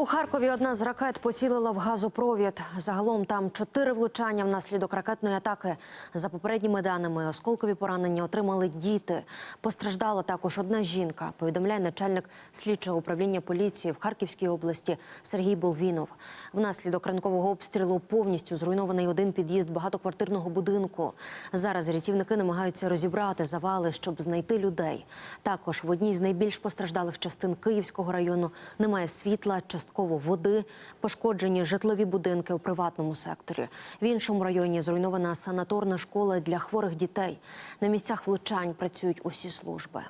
У Харкові одна з ракет поцілила в газопровід. Загалом там чотири влучання внаслідок ракетної атаки. За попередніми даними, осколкові поранення отримали діти. Постраждала також одна жінка. Повідомляє начальник слідчого управління поліції в Харківській області Сергій Болвінов. Внаслідок ранкового обстрілу повністю зруйнований один під'їзд багатоквартирного будинку. Зараз рятівники намагаються розібрати завали, щоб знайти людей. Також в одній з найбільш постраждалих частин Київського району немає світла, частково води, пошкоджені житлові будинки у приватному секторі. В іншому районі зруйнована санаторна школа для хворих дітей. На місцях влучань працюють усі служби.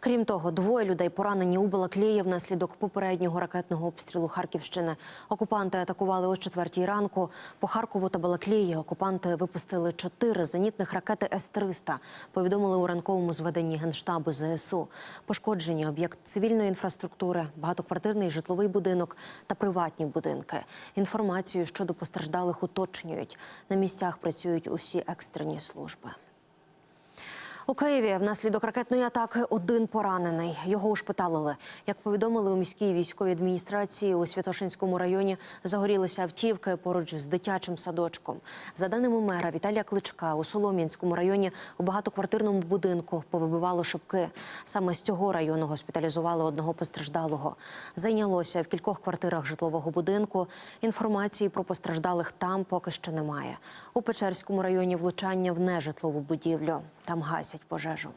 Крім того, двоє людей поранені у Балаклії внаслідок попереднього ракетного обстрілу Харківщини. Окупанти атакували о четвертій ранку. По Харкову та Балаклії окупанти випустили чотири зенітних ракети С-300, повідомили у ранковому зведенні Генштабу ЗСУ. Пошкоджені об'єкт цивільної інфраструктури, багатоквартирний житловий будинок та приватні будинки. Інформацію щодо постраждалих уточнюють. На місцях працюють усі екстрені служби. У Києві внаслідок ракетної атаки один поранений. Його ушпиталили. Як повідомили у міській військовій адміністрації у Святошинському районі, загорілися автівки поруч з дитячим садочком. За даними мера Віталія Кличка, у Солом'янському районі у багатоквартирному будинку повибивало шибки. Саме з цього району госпіталізували одного постраждалого. Зайнялося в кількох квартирах житлового будинку. Інформації про постраждалих там поки що немає. У Печерському районі влучання в нежитлову будівлю. Там гасять пожежу.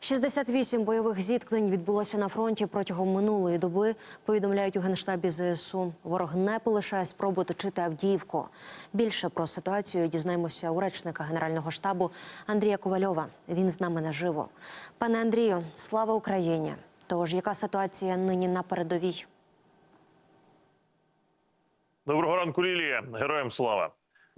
68 бойових зіткнень відбулося на фронті протягом минулої доби. Повідомляють у генштабі ЗСУ. Ворог не полишає спробу точити Авдіївку. Більше про ситуацію дізнаємося у речника генерального штабу Андрія Ковальова. Він з нами наживо. Пане Андрію, слава Україні! Тож яка ситуація нині на передовій? Доброго ранку, Лілія. Героям слава.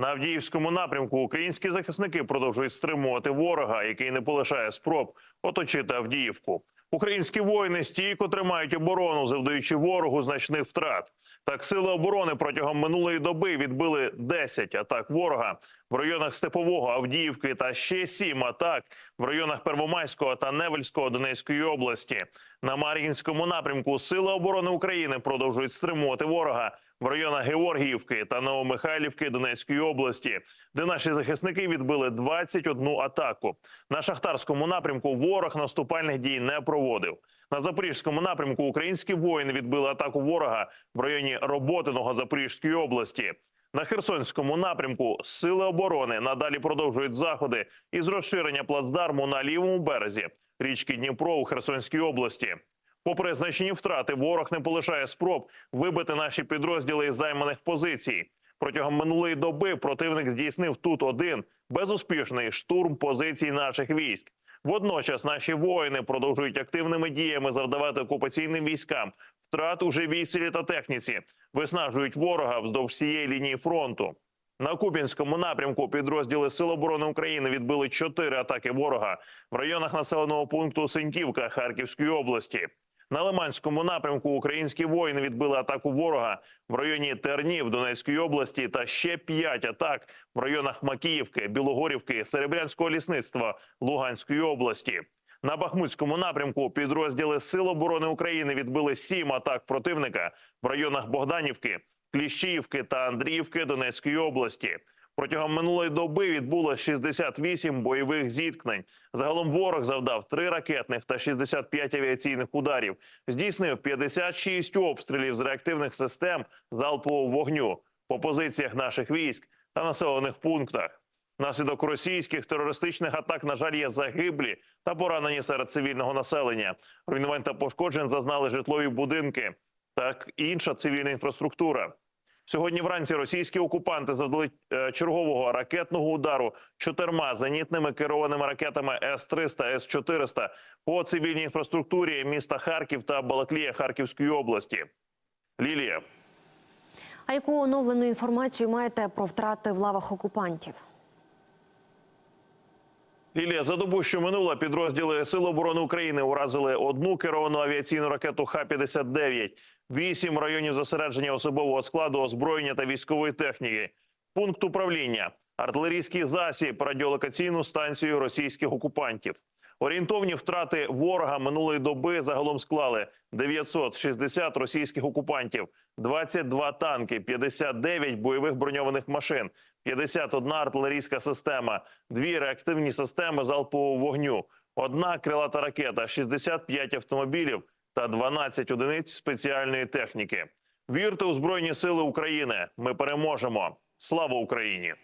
На Авдіївському напрямку українські захисники продовжують стримувати ворога, який не полишає спроб оточити Авдіївку. Українські воїни стійко тримають оборону, завдаючи ворогу значних втрат. Так, сили оборони протягом минулої доби відбили 10 атак ворога в районах Степового, Авдіївки та ще 7 атак в районах Первомайського та Невельського Донецької області. На Мар'їнському напрямку Сили оборони України продовжують стримувати ворога в районах Георгіївки та Новомихайлівки Донецької області, де наші захисники відбили 21 атаку. На шахтарському напрямку ворог наступальних дій не проводив. На запорізькому напрямку українські воїни відбили атаку ворога в районі Роботиного Запорізької області. На Херсонському напрямку сили оборони надалі продовжують заходи із розширення плацдарму на лівому березі річки Дніпро у Херсонській області. Попри значні втрати, ворог не полишає спроб вибити наші підрозділи із займаних позицій. Протягом минулої доби противник здійснив тут один безуспішний штурм позицій наших військ. Водночас наші воїни продовжують активними діями завдавати окупаційним військам втрат у живій силі та техніці, виснажують ворога вздовж всієї лінії фронту. На Куп'янському напрямку підрозділи Сил оборони України відбили чотири атаки ворога в районах населеного пункту Синьківка Харківської області. На Лиманському напрямку українські воїни відбили атаку ворога в районі Тернів Донецької області та ще п'ять атак в районах Макіївки, Білогорівки, Серебрянського лісництва Луганської області. На Бахмутському напрямку підрозділи Сил оборони України відбили сім атак противника в районах Богданівки, Кліщіївки та Андріївки Донецької області. Протягом минулої доби відбуло 68 бойових зіткнень. Загалом ворог завдав 3 ракетних та 65 авіаційних ударів. Здійснив 56 обстрілів з реактивних систем залпового вогню по позиціях наших військ та населених пунктах. Наслідок російських терористичних атак, на жаль, є загиблі та поранені серед цивільного населення. Руйнувань та пошкоджень зазнали житлові будинки та інша цивільна інфраструктура. Сьогодні вранці російські окупанти завдали е, чергового ракетного удару чотирма зенітними керованими ракетами С-300, С-400 по цивільній інфраструктурі міста Харків та Балаклія Харківської області. Лілія. А яку оновлену інформацію маєте про втрати в лавах окупантів? Лілія, за добу, що минула, підрозділи Сил оборони України уразили одну керовану авіаційну ракету Х-59, вісім районів зосередження особового складу, озброєння та військової техніки, пункт управління, артилерійський засіб, радіолокаційну станцію російських окупантів. Орієнтовні втрати ворога минулої доби загалом склали 960 російських окупантів, 22 танки, 59 бойових броньованих машин, 51 артилерійська система, дві реактивні системи залпового вогню, одна крилата ракета, 65 автомобілів та 12 одиниць спеціальної техніки. Вірте у збройні сили України. Ми переможемо. Слава Україні!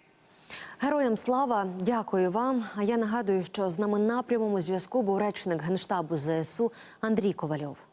Героям слава, дякую вам. А я нагадую, що з нами на прямому зв'язку був речник генштабу ЗСУ Андрій Ковальов.